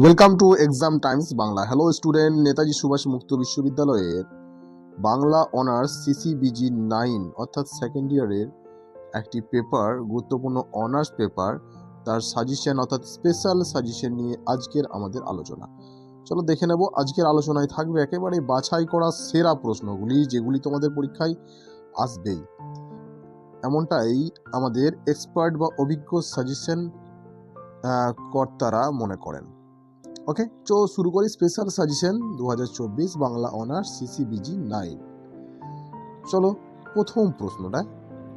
Welcome to Exam Times Bangla hello student Netaji Subhas মুক্ত বিশ্ববিদ্যালয়ের Bangla honours CCBG nine অর্থাৎ second ইয়ারের একটি পেপার গুরুত্বপূর্ণ অনার্স পেপার তার সাজেশন অর্থাৎ স্পেশাল সাজেশন নিয়ে আজকের আমাদের আলোচনা। চলো দেখে নেব, আজকের আলোচনায় থাকবে একেবারে বাছাই করা সেরা প্রশ্নগুলি, যেগুলি তোমাদের পরীক্ষায় আসবেই। এমনটাই আমাদের এক্সপার্ট বা অভিজ্ঞ সাজেশন কর্তারা মনে করেন। ওকে তো শুরু করি স্পেশাল সাজেশন দু হাজার চব্বিশ বাংলা অনার্স সিসিবিজি নাইন চলো প্রথম প্রশ্নটা,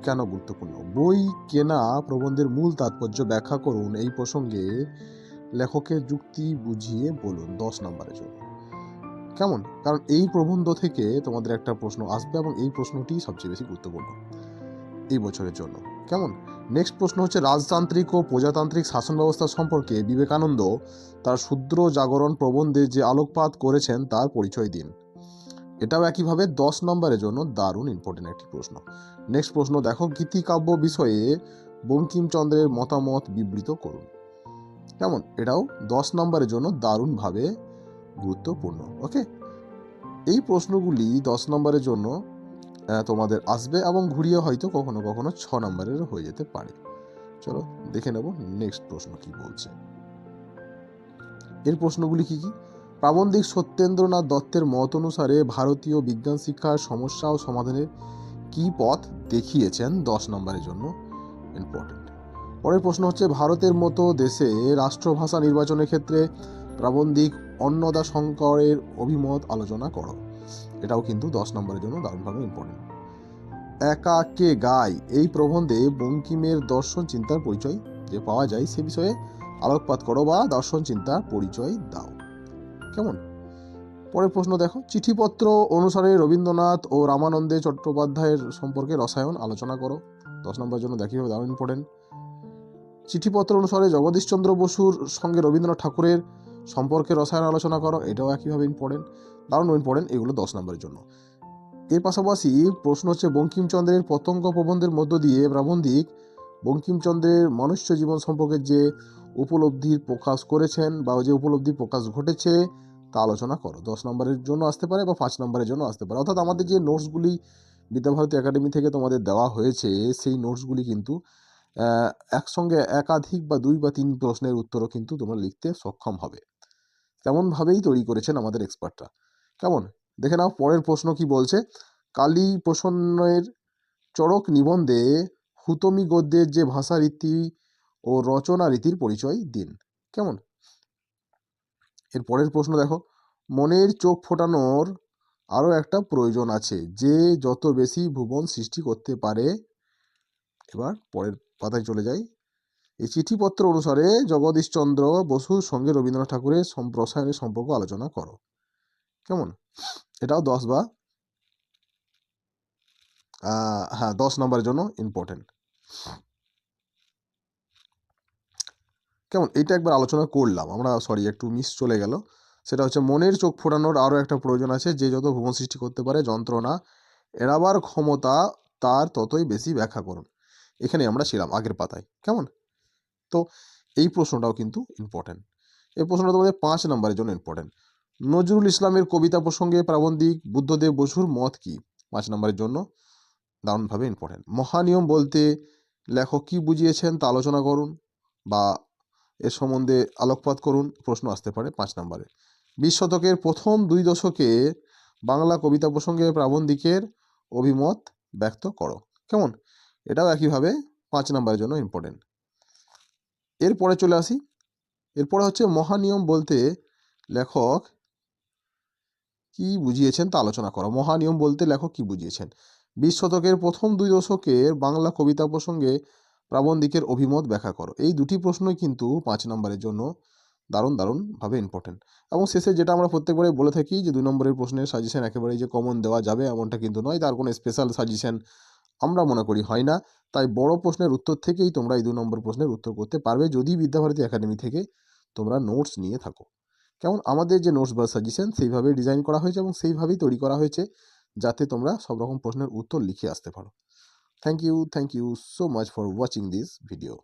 কেন গুরুত্বপূর্ণ? বই কেনা প্রবন্ধের মূল তাৎপর্য ব্যাখ্যা করুন এই প্রসঙ্গে। লেখকের যুক্তি বুঝিয়ে বলুন দশ নম্বরের জন্য। কেমন? কারণ এই প্রবন্ধ থেকে তোমাদের একটা প্রশ্ন আসবে এবং এই প্রশ্নটি সবচেয়ে বেশি গুরুত্বপূর্ণ। এই বছরের জন্য। কেমন? নেক্সট প্রশ্ন হচ্ছে, রাজতান্ত্রিক ও প্রজাতান্ত্রিক শাসন ব্যবস্থা সম্পর্কে বিবেকানন্দ তার ক্ষুদ্র জাগরণ প্রবন্ধে যে আলোকপাত করেছেন তার পরিচয় দিন। এটাও একইভাবে দশ নম্বরের জন্য দারুণ ইম্পর্টেন্ট একটি প্রশ্ন। নেক্সট প্রশ্ন, দেখো গীতিকাব্য বিষয়ে বঙ্কিমচন্দ্রের মতামত বিবৃত করুন। কেমন? এটাও দশ নম্বরের জন্য দারুণভাবে গুরুত্বপূর্ণ ওকে এই প্রশ্নগুলি দশ নম্বরের জন্য তোমাদের আসবে এবং ঘুরিয়ে হয়তো কখনো কখনো ছ নম্বরের হয়ে যেতে পারে। চলো দেখে নেব নেক্সট প্রশ্ন কি বলছে। এর প্রশ্নগুলি কি কি? প্রাবন্ধিক সত্যেন্দ্রনাথ দত্তের মত অনুসারে ভারতীয় বিজ্ঞান শিক্ষার সমস্যা ও সমাধানের কি পথ দেখিয়েছেন দশ নম্বরের জন্য ইম্পর্টেন্ট পরের প্রশ্ন হচ্ছে, ভারতের মতো দেশে রাষ্ট্রভাষা নির্বাচনের ক্ষেত্রে প্রাবন্ধিক অন্নদা শঙ্করের অভিমত আলোচনা করো। এটাও কিন্তু দশ নম্বরের জন্য দারুণভাবে ইম্পর্টেন্ট একা কে গায় এই প্রবন্ধে বঙ্কিমের দর্শন চিন্তার পরিচয় যে পাওয়া যায় সে বিষয়ে আলোকপাত করো বা দর্শন চিন্তার পরিচয় দাও। কেমন? পরের প্রশ্ন দেখো, চিঠিপত্র অনুসারে রবীন্দ্রনাথ ও রামানন্দে চট্টোপাধ্যায়ের সম্পর্কে রসায়ন আলোচনা করো। দশ নম্বরের জন্য দেখি হবে দারুণ ইম্পর্টেন্ট চিঠিপত্র অনুসারে জগদীশচন্দ্র বসুর সঙ্গে রবীন্দ্রনাথ ঠাকুরের সম্পর্কে রসায়ন আলোচনা করো, এটাও একইভাবে ইম্পর্টেন্ট দারুণ ইম্পর্টেন্ট এগুলো দশ নম্বরের জন্য। এর পাশাপাশি প্রশ্ন হচ্ছে, বঙ্কিমচন্দ্রের পতঙ্গ প্রবন্ধের মধ্য দিয়ে প্রাবন্ধিক বঙ্কিমচন্দ্রের মনুষ্য জীবন সম্পর্কে যে উপলব্ধির প্রকাশ করেছেন বা যে উপলব্ধি প্রকাশ ঘটেছে, তা আলোচনা করো। দশ নম্বরের জন্য আসতে পারে বা পাঁচ নম্বরের জন্য আসতে পারে। অর্থাৎ আমাদের যে নোটসগুলি বিদ্যাভারতী একাডেমি থেকে তোমাদের দেওয়া হয়েছে, সেই নোটসগুলি কিন্তু একসঙ্গে একাধিক বা দুই বা তিন প্রশ্নের উত্তরও কিন্তু তোমরা লিখতে সক্ষম হবে। তেমনভাবেই তৈরি করেছেন আমাদের এক্সপার্টরা কেমন? দেখে নাও, পরের প্রশ্ন কি বলছে? কালী প্রসন্নের চড়ক নিবন্ধে হুতমি গদ্যের যে ভাষা রীতি ও রচনা রীতির পরিচয় দিন। কেমন? এর পরের প্রশ্ন দেখো, মনের চোখ ফোটানোর আরও একটা প্রয়োজন আছে, যে যত বেশি ভুবন সৃষ্টি করতে পারে, এবার পরের পাতায় চলে যাই। এই চিঠিপত্র অনুসারে জগদীশচন্দ্র বসুর সঙ্গে রবীন্দ্রনাথ ঠাকুরের সম্প্রসারণের সম্পর্ক আলোচনা করো। কেমন? এটাও দশ বা? হ্যাঁ দশ নম্বরের জন্য ইম্পর্টেন্ট কেমন? এটা একবার আলোচনা করলাম। আমরা সরি একটু মিস চলে গেল। সেটা হচ্ছে, মনের চোখ ফোটানোর আরও একটা প্রয়োজন আছে। যে যত ভুবন সৃষ্টি করতে পারে, যন্ত্রণা এড়াবার ক্ষমতা তার ততই বেশি ব্যাখ্যা করুন। এখানে আমরা ছিলাম আগের পাতায়। কেমন? তো এই প্রশ্নটাও কিন্তু ইম্পর্টেন্ট এই প্রশ্নটা তোমাদের পাঁচ নম্বরের জন্য ইম্পর্টেন্ট নজরুল ইসলামের কবিতা প্রসঙ্গে প্রাবন্ধিক বুদ্ধদেব বসুর মত কি? পাঁচ নম্বরের জন্য দারুণভাবে ইম্পর্টেন্ট মহানিয়ম বলতে লেখক কি বুঝিয়েছেন তা আলোচনা করুন বা এর সম্বন্ধে আলোকপাত করুন, প্রশ্ন আসতে পারে পাঁচ নম্বরে বিশ শতকের প্রথম দুই দশকে বাংলা কবিতা প্রসঙ্গে প্রাবন্ধিকের অভিমত ব্যক্ত করো। কেমন? এটাও একইভাবে পাঁচ নম্বরের জন্য ইম্পর্টেন্ট এরপরে চলে আসি। এরপরে হচ্ছে মহানিয়ম বলতে লেখক কি বুঝিয়েছেন তা আলোচনা করো। মহানিয়ম বলতে লেখক কি বুঝিয়েছেন? বিশ শতকের প্রথম দুই দশকের বাংলা কবিতা প্রসঙ্গে প্রাবন্ধিকের অভিমত ব্যাখ্যা করো। এই দুটি প্রশ্নই কিন্তু পাঁচ নম্বরের জন্য দারুণ, দারুণভাবে ইম্পর্টেন্ট এবং শেষে যেটা আমরা প্রত্যেকবারে বলে থাকি যে, দুই নম্বরের প্রশ্নের সাজেশন একেবারেই যে কমন দেওয়া যাবে এমনটা কিন্তু নয়। তার কোনো স্পেশাল সাজেশন আমরা মনে করি, হয় না? তাই বড় প্রশ্নের উত্তর থেকেই তোমরা এই দু নম্বর প্রশ্নের উত্তর করতে পারবে যদি বিদ্যাভারতী একাডেমি থেকে তোমরা নোটস নিয়ে থাকো। কেমন? আমাদের যে নোটস বা সাজেশন সেইভাবেই ডিজাইন করা হয়েছে এবং সেইভাবেই তৈরি করা হয়েছে যাতে তোমরা সব রকম প্রশ্নের উত্তর লিখে আসতে পারো। Thank you thank you so much for watching this video